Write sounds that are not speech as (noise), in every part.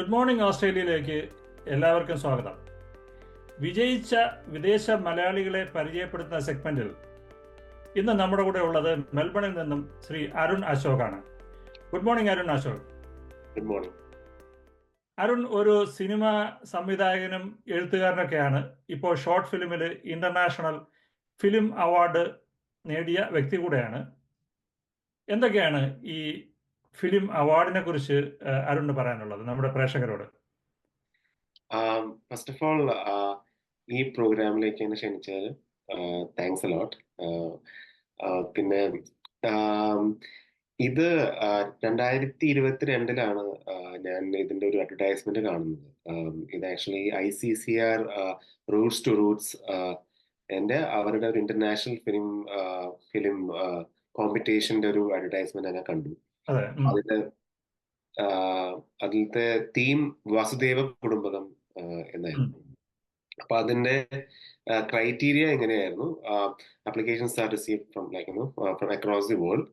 Good morning ഓസ്ട്രേലിയയിലേക്ക് എല്ലാവർക്കും സ്വാഗതം. വിജയിച്ച വിദേശ മലയാളികളെ പരിചയപ്പെടുത്തുന്ന സെഗ്മെന്റിൽ ഇന്ന് നമ്മുടെ കൂടെ ഉള്ളത് മെൽബണിൽ നിന്നും Shri Arun അശോകാണ്. Good morning Arun Ashok. Good morning Arun ഒരു സിനിമ സംവിധായകനും എഴുത്തുകാരനൊക്കെയാണ്. ഇപ്പോൾ ഷോർട്ട് ഫിലിമിൽ ഇന്റർനാഷണൽ ഫിലിം അവാർഡ് നേടിയ വ്യക്തി കൂടെയാണ്. എന്തൊക്കെയാണ് ഈ ഫിലിം അവാർഡിനെ കുറിച്ച് ആരുണ്ട് പറയാനുള്ളത് നമ്മുടെ പ്രേക്ഷകരോട്. ഫസ്റ്റ് ഓഫ് ഓൾ ഈ പ്രോഗ്രാമിലേക്ക് എന്നെ ക്ഷണിച്ചത് താങ്ക്സ് അലോട്ട് പിന്നെ ഇത് രണ്ടായിരത്തി ഇരുപത്തിരണ്ടിലാണ് ഞാൻ ഇതിന്റെ ഒരു അഡ്വർടൈസ്മെന്റ് കാണുന്നത്. ഇത് actually I C C R roots to roots എന്റെ അവരുടെ ഒരു ഇന്റർനാഷണൽ ഫിലിം ഫിലിം കോമ്പറ്റീഷന്റെ ഒരു അഡ്വർടൈസ്മെന്റ് ഞാൻ കണ്ടു. അതെ ആഹ് അതിലത്തെ തീം വസുദേവ കുടുംബകം എന്നായിരുന്നു. അപ്പൊ അതിന്റെ ക്രൈറ്റീരിയ എങ്ങനെയായിരുന്നു? Applications are receive from like from across the world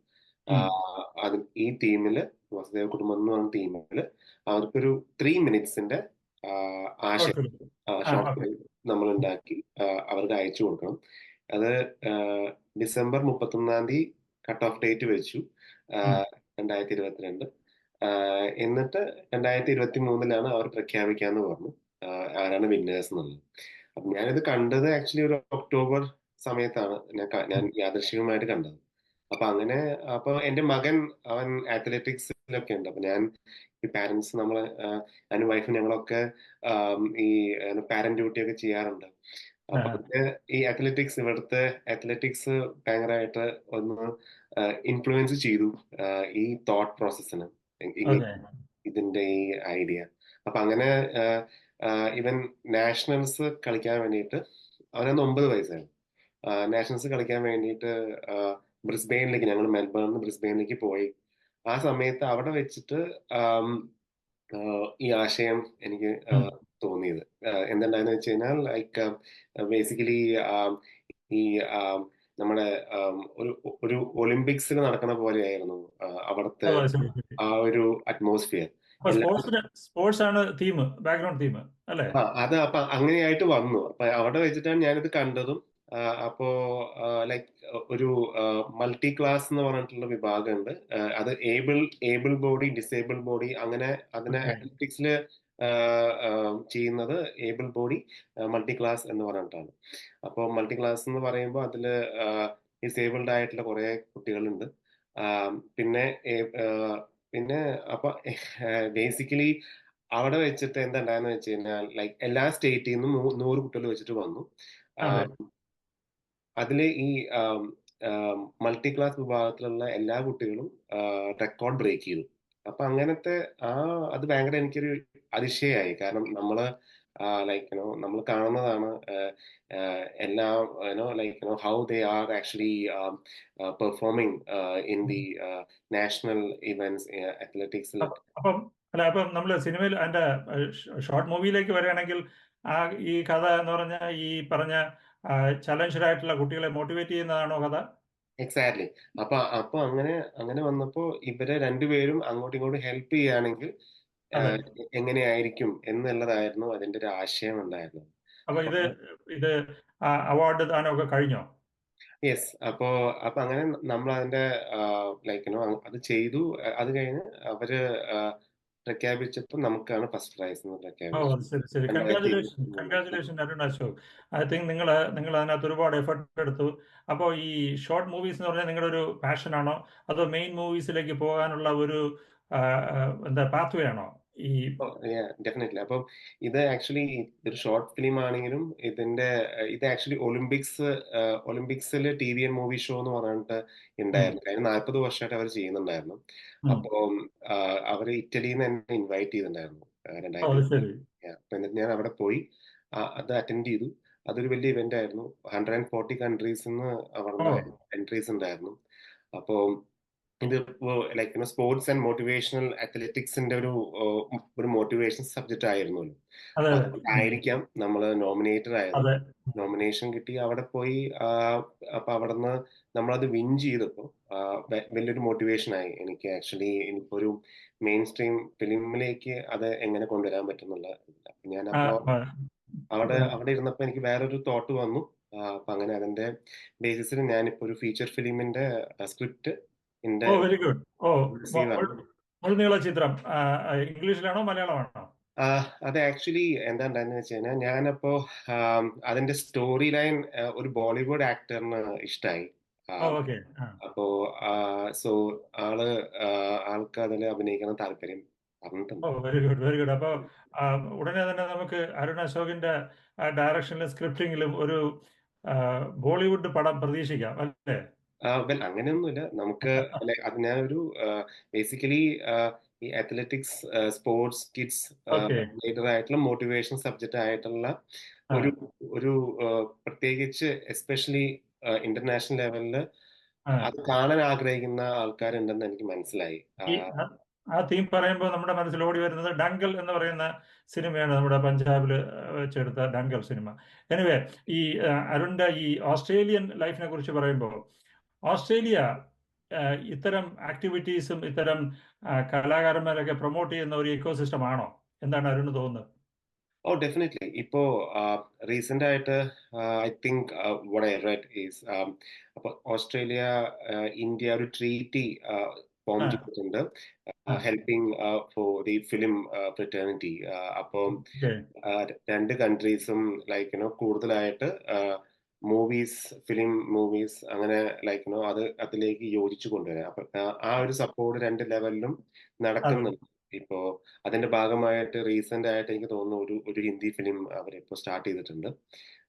അത് ഈ ടീമിൽ വസുദേവ കുടുംബം എന്ന് പറഞ്ഞ ടീമിൽ അവർക്കൊരു ത്രീ മിനിറ്റ്സിന്റെ ആശയം. നമ്മൾ ഉണ്ടാക്കി അവർക്ക് അയച്ചു കൊടുക്കണം. അത് ഡിസംബർ മുപ്പത്തൊന്നാം തീയതി കട്ട് ഓഫ് ഡേറ്റ് വെച്ചു. രണ്ടായിരത്തി ഇരുപത്തിരണ്ട് എന്നിട്ട് രണ്ടായിരത്തി ഇരുപത്തി മൂന്നിലാണ് അവർ പ്രഖ്യാപിക്കാന്ന് പറഞ്ഞു. ആരാണ് വിന്നേഴ്സ് എന്നുള്ളത് അപ്പൊ ഞാനിത് കണ്ടത് ആക്ച്വലി ഒരു ഒക്ടോബർ സമയത്താണ്. ഞാൻ ഞാൻ യാദൃശ്ചികമായിട്ട് കണ്ടത്. അപ്പൊ അങ്ങനെ അപ്പൊ എന്റെ മകൻ അവൻ അത്ലറ്റിക്സിലൊക്കെ ഉണ്ട്. അപ്പൊ ഞാൻ ഈ പാരന്റ്സ് നമ്മൾ ഞാനും വൈഫും ഞങ്ങളൊക്കെ ഈ പാരന്റ് ഡ്യൂട്ടി ഒക്കെ ചെയ്യാറുണ്ട്. അപ്പൊ ഈ അത്ലറ്റിക്സ് ഇവിടുത്തെ അത്ലറ്റിക്സ് ഭയങ്കരമായിട്ട് ഒന്ന് ഇൻഫ്ലുവൻസ് ചെയ്തു ഈ തോട്ട് പ്രോസസ്സിന് ഇതിന്റെ ഈ ഐഡിയ അപ്പൊ അങ്ങനെ ഇവൻ നാഷണൽസ് കളിക്കാൻ വേണ്ടിയിട്ട് അവനന്ന് ഒമ്പത് വയസ്സാണ് നാഷണൽസ് കളിക്കാൻ വേണ്ടിയിട്ട് ബ്രിസ്ബെയിനിലേക്ക് ഞങ്ങൾ മെൽബണിൽ ബ്രിസ്ബെയിനിലേക്ക് പോയി. ആ സമയത്ത് അവിടെ വെച്ചിട്ട് ഈ ആശയം എനിക്ക് തോന്നിയത്. എന്തുണ്ടായെന്ന് വെച്ച് കഴിഞ്ഞാൽ ലൈക്ക് ബേസിക്കലി ഈ നമ്മുടെ ഒരു ഒരു ഒളിമ്പിക്സിൽ നടക്കുന്ന പോലെയായിരുന്നു അവിടുത്തെ. ആ ഒരു അറ്റ്മോസ്ഫിയർ സ്പോർട്സ് ആണ് തീം ബാക്ക്ഗ്രൗണ്ട് തീം അല്ലേ? അത് അപ്പൊ അങ്ങനെയായിട്ട് വന്നു. അപ്പൊ അവിടെ വെച്ചിട്ടാണ് ഞാനിത് കണ്ടതും. അപ്പോ ലൈക്ക് ഒരു മൾട്ടി ക്ലാസ് എന്ന് പറഞ്ഞിട്ടുള്ള വിഭാഗമുണ്ട്. ഉണ്ട് അത് able able body disable body അങ്ങനെ അതിനെ. അത്ലറ്റിക്സിൽ ചെയ്യുന്നത് ഏബിൾ ബോഡി മൾട്ടി ക്ലാസ് എന്ന് പറഞ്ഞിട്ടാണ്. അപ്പോൾ മൾട്ടി ക്ലാസ് എന്ന് പറയുമ്പോൾ അതിൽ ഡിസേബിൾഡ് ആയിട്ടുള്ള കുറേ കുട്ടികളുണ്ട്. പിന്നെ പിന്നെ അപ്പൊ ബേസിക്കലി അവിടെ വെച്ചിട്ട് എന്തുണ്ടായെന്ന് വെച്ച് കഴിഞ്ഞാൽ ലൈക്ക് എല്ലാ സ്റ്റേറ്റിൽ നിന്നും നൂറ് കുട്ടികൾ വെച്ചിട്ട് വന്നു. അതിൽ അതിൽ ഈ മൾട്ടി ക്ലാസ് വിഭാഗത്തിലുള്ള എല്ലാ കുട്ടികളും റെക്കോർഡ് ബ്രേക്ക് ചെയ്തു. അപ്പൊ അങ്ങനത്തെ ആ അത് ഭയങ്കര എനിക്കൊരു അതിശയായി. കാരണം നമ്മൾ ലൈക്ക് യുനോ നമ്മൾ കാണുന്നതാണ് എല്ലാ you know like you know how they are actually performing in the national events athletics അപ്പം അല്ല അപ്പം നമ്മൾ സിനിമയിൽ അതിന്റെ ഷോർട്ട് മൂവിയിലേക്ക് വരികയാണെങ്കിൽ ആ ഈ കഥ എന്ന് പറഞ്ഞ ഈ പറഞ്ഞ ചലഞ്ചഡ് ആയിട്ടുള്ള കുട്ടികളെ മോട്ടിവേറ്റ് ചെയ്യുന്നതാണോ കഥ? എക്സാക്ട്ലി അപ്പൊ അപ്പൊ അങ്ങനെ അങ്ങനെ വന്നപ്പോ ഇവരെ രണ്ടുപേരും അങ്ങോട്ടും ഇങ്ങോട്ടും ഹെൽപ്പ് ചെയ്യുകയാണെങ്കിൽ അതെ. ആഹ്, എങ്ങനെയായിരിക്കും എന്നുള്ളതായിരുന്നു അതിന്റെ ഒരു ആശയം ഉണ്ടായിരുന്നത് അപ്പൊ ഇത് ഇത് അവാർഡ് ദാനമൊക്കെ കഴിഞ്ഞോ? യെസ് അപ്പോ അപ്പൊ അങ്ങനെ നമ്മൾ അതിന്റെ ലൈക്ക് നോ അത് ചെയ്തു. അത് കഴിഞ്ഞ് അവർ പ്രഖ്യാപിച്ചപ്പോ പ്രഖ്യാപിച്ചപ്പോൾ നമുക്കാണ് ഫസ്റ്റ് പ്രൈസ് എന്ന് ഓ അത് ശരി ശരി. രണ്ടായിരത്തി congratulation Arun Ashok. I think നിങ്ങൾ നിങ്ങൾ അതിനകത്ത് ഒരുപാട് എഫർട്ട് എടുത്തു. അപ്പോൾ ഈ ഷോർട്ട് മൂവീസ് എന്ന് പറഞ്ഞാൽ നിങ്ങളുടെ ഒരു പാഷൻ ആണോ? അതോ മെയിൻ മൂവീസിലേക്ക് പോകാനുള്ള ഒരു എന്താ പാത്വേ ആണോ? ഈ ഡെഫിനറ്റ്ലി അപ്പം ഇത് ആക്ച്വലി ഒരു ഷോർട്ട് ഫിലിം ആണെങ്കിലും ഇതിന്റെ ഇത് ആക്ച്വലി ഒളിമ്പിക്സ് ഒളിമ്പിക്സിൽ T V N movie show എന്ന് പറഞ്ഞിട്ട് ഉണ്ടായിരുന്നു കഴിഞ്ഞ നാൽപ്പത് വർഷമായിട്ട് അവർ ചെയ്യുന്നുണ്ടായിരുന്നു. അപ്പോൾ അപ്പം അവർ ഇറ്റലിയിൽ നിന്ന് എന്നെ ഇൻവൈറ്റ് ചെയ്തിട്ടുണ്ടായിരുന്നു. രണ്ടായിരത്തി അപ്പൊ എന്നിട്ട് ഞാൻ അവിടെ പോയി. അത് അറ്റൻഡ് ചെയ്തു. അതൊരു വലിയ ഇവന്റ് ആയിരുന്നു. ഹൺഡ്രഡ് ആൻഡ് ഫോർട്ടി കൺട്രീസിൽ നിന്ന് അവിടെ ഓ. എൻട്രീസ് ഉണ്ടായിരുന്നു. അപ്പോൾ ഇത് ലൈക്ക് സ്പോർട്സ് ആൻഡ് മോട്ടിവേഷണൽ അത്ലറ്റിക്സിന്റെ ഒരു ഒരു മോട്ടിവേഷൻ സബ്ജക്റ്റ് ആയിരുന്നു ആയിരിക്കാം നമ്മൾ നോമിനേറ്റഡ് ആയത്. നോമിനേഷൻ കിട്ടി അവിടെ പോയി അപ്പൊ അവിടെ നിന്ന് നമ്മളത് വിൻ ചെയ്തപ്പോ വലിയൊരു മോട്ടിവേഷൻ ആയി. എനിക്ക് ആക്ച്വലി എനിക്കിപ്പോ ഒരു മെയിൻ സ്ട്രീം ഫിലിമിലേക്ക് അത് എങ്ങനെ കൊണ്ടുവരാൻ പറ്റുന്നുള്ള ഞാൻ അപ്പോൾ അവിടെ അവിടെ ഇരുന്നപ്പോൾ എനിക്ക് വേറൊരു തോട്ട് വന്നു. അപ്പൊ അങ്ങനെ അതിന്റെ ബേസിസിൽ ഞാനിപ്പോ ഒരു ഫീച്ചർ ഫിലിമിന്റെ സ്ക്രിപ്റ്റ് ഓ വെരി ഗുഡ്. ഓ മുൾനീള ചിത്രം. ഇംഗ്ലീഷിലാണോ മലയാളമാണോ? അതെ ആക്ച്വലി എന്താ ഉണ്ടായെന്ന് വെച്ച് കഴിഞ്ഞാൽ ഞാനപ്പോ അതിന്റെ സ്റ്റോറി ലൈൻ ഒരു ബോളിവുഡ് ആക്ടറിന് ഇഷ്ടമായി അപ്പോ സോ ആൾ ആൾക്ക് അതിൽ അഭിനയിക്കണം താല്പര്യം വെരി ഗുഡ് വെരി ഗുഡ്. അപ്പോൾ ഉടനെ തന്നെ നമുക്ക് അരുൺ അശോകിന്റെ ഡയറക്ഷനിലും സ്ക്രിപ്റ്റിംഗിലും ഒരു ബോളിവുഡ് പടം പ്രതീക്ഷിക്കാം അല്ലേ? വെൽ അങ്ങനെയൊന്നുമില്ല നമുക്ക് (laughs) അത് ഞാനൊരു ബേസിക്കലി ഈ അത്ലറ്റിക്സ് സ്പോർട്സ് കിഡ്സ്. റിലേറ്റഡ് ആയിട്ടുള്ള മോട്ടിവേഷൻ സബ്ജക്റ്റ് ആയിട്ടുള്ള ആ. ഒരു ഒരു പ്രത്യേകിച്ച് എസ്പെഷ്യലി ഇന്റർനാഷണൽ ലെവലിൽ ആ. അത് കാണാൻ ആഗ്രഹിക്കുന്ന ആൾക്കാരുണ്ടെന്ന് എനിക്ക് മനസ്സിലായി ആ, ഈ ആ- ആ തീം പറയുമ്പോൾ നമ്മുടെ മനസ്സിൽ ഓടി വരുന്നത് ഡങ്കൽ എന്ന് പറയുന്ന സിനിമയാണ് നമ്മുടെ പഞ്ചാബിൽ വെച്ചെടുത്ത ഡങ്കൽ സിനിമ എനിവേ ഈ ആ, അരുണിന്റെ ഈ ഓസ്ട്രേലിയൻ ലൈഫിനെ കുറിച്ച് പറയുമ്പോൾ ഓസ്ട്രേലിയ ഇത്തരം ആക്ടിവിറ്റീസും ഇത്തരം കലാകാരന്മാരൊക്കെ പ്രൊമോട്ട് ചെയ്യുന്ന ഒരു ഇക്കോസിസ്റ്റം ആണോ? എന്താണ് അരുണ് തോന്നുന്നത്? ഓ ഡെഫിനറ്റ്ലി ഇപ്പോ റീസെന്റ് ആയിട്ട് I think what I read is അപ്പൊ ഓസ്ട്രേലിയ ഇന്ത്യ ഒരു ട്രീറ്റി ഫോം ചെയ്തിട്ടുണ്ട്. Helping for the film fraternity അപ്പോൾ രണ്ട് കൺട്രീസും ലൈക്ക് യുനോ കൂടുതലായിട്ട് മൂവീസ് ഫിലിം മൂവീസ് അങ്ങനെ ലൈക്ക് നോ അത് അതിലേക്ക് യോജിച്ചു കൊണ്ടുവരാം. അപ്പൊ ആ- ഒരു സപ്പോർട്ട് രണ്ട് ലെവലിലും നടക്കുന്നുണ്ട്. ഇപ്പോ അതിന്റെ ഭാഗമായിട്ട് റീസെന്റ് ആയിട്ട് എനിക്ക് തോന്നുന്നു ഒരു ഒരു ഹിന്ദി ഫിലിം അവരിപ്പോ സ്റ്റാർട്ട് ചെയ്തിട്ടുണ്ട്.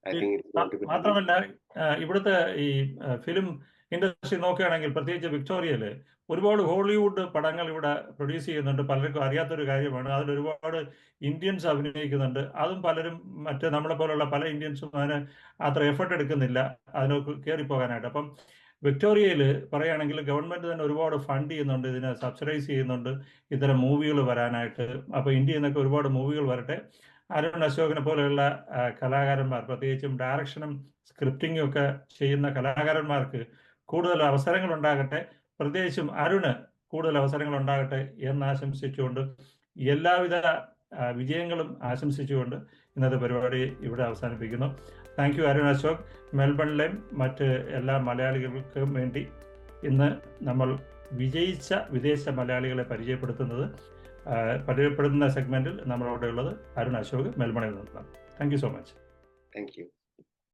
ഐ തിങ്ക് മാത്രമല്ല ഇവിടുത്തെ ഈ ഫിലിം ഇൻഡസ്ട്രി നോക്കുകയാണെങ്കിൽ പ്രത്യേകിച്ച് വിക്ടോറിയയിൽ ഒരുപാട് ഹോളിവുഡ് പടങ്ങൾ ഇവിടെ പ്രൊഡ്യൂസ് ചെയ്യുന്നുണ്ട്. പലർക്കും അറിയാത്തൊരു കാര്യമാണ്. അതിൽ ഒരുപാട് ഇന്ത്യൻസ് അഭിനയിക്കുന്നുണ്ട്. അതും പലരും മറ്റ് നമ്മളെ പോലുള്ള പല ഇന്ത്യൻസും അതിന് അത്ര എഫർട്ട് എടുക്കുന്നില്ല. അതിനൊക്കെ കയറിപ്പോകാനായിട്ട്. അപ്പം വിക്ടോറിയയിൽ പറയുകയാണെങ്കിൽ ഗവൺമെന്റ് തന്നെ ഒരുപാട് ഫണ്ട് ചെയ്യുന്നുണ്ട്. ഇതിനെ സബ്സിഡൈസ് ചെയ്യുന്നുണ്ട്. ഇത്തരം മൂവികൾ വരാനായിട്ട്. അപ്പോൾ ഇന്ത്യയിൽ നിന്നൊക്കെ ഒരുപാട് മൂവികൾ വരട്ടെ. അരുൺ അശോകനെ പോലെയുള്ള കലാകാരന്മാർ പ്രത്യേകിച്ചും ഡയറക്ഷനും സ്ക്രിപ്റ്റിംഗും ഒക്കെ ചെയ്യുന്ന കലാകാരന്മാർക്ക് കൂടുതൽ അവസരങ്ങൾ ഉണ്ടാകട്ടെ പ്രത്യേകിച്ചും അരുണ് കൂടുതൽ അവസരങ്ങൾ ഉണ്ടാകട്ടെ എന്ന് ആശംസിച്ചുകൊണ്ട് എല്ലാവിധ വിജയങ്ങളും ആശംസിച്ചുകൊണ്ട് ഇന്നത്തെ പരിപാടി ഇവിടെ അവസാനിപ്പിക്കുന്നു. Thank you Arun Ashok. മെൽബണിലെയും മറ്റ് എല്ലാ മലയാളികൾക്കും വേണ്ടി ഇന്ന് നമ്മൾ വിജയിച്ച വിദേശ മലയാളികളെ പരിചയപ്പെടുത്തുന്നത് പരിചയപ്പെടുത്തുന്ന സെഗ്മെന്റിൽ നമ്മളവിടെ ഉള്ളത് അരുൺ അശോക് മെൽബണിൽ നിന്നാണ്. Thank you so much thank you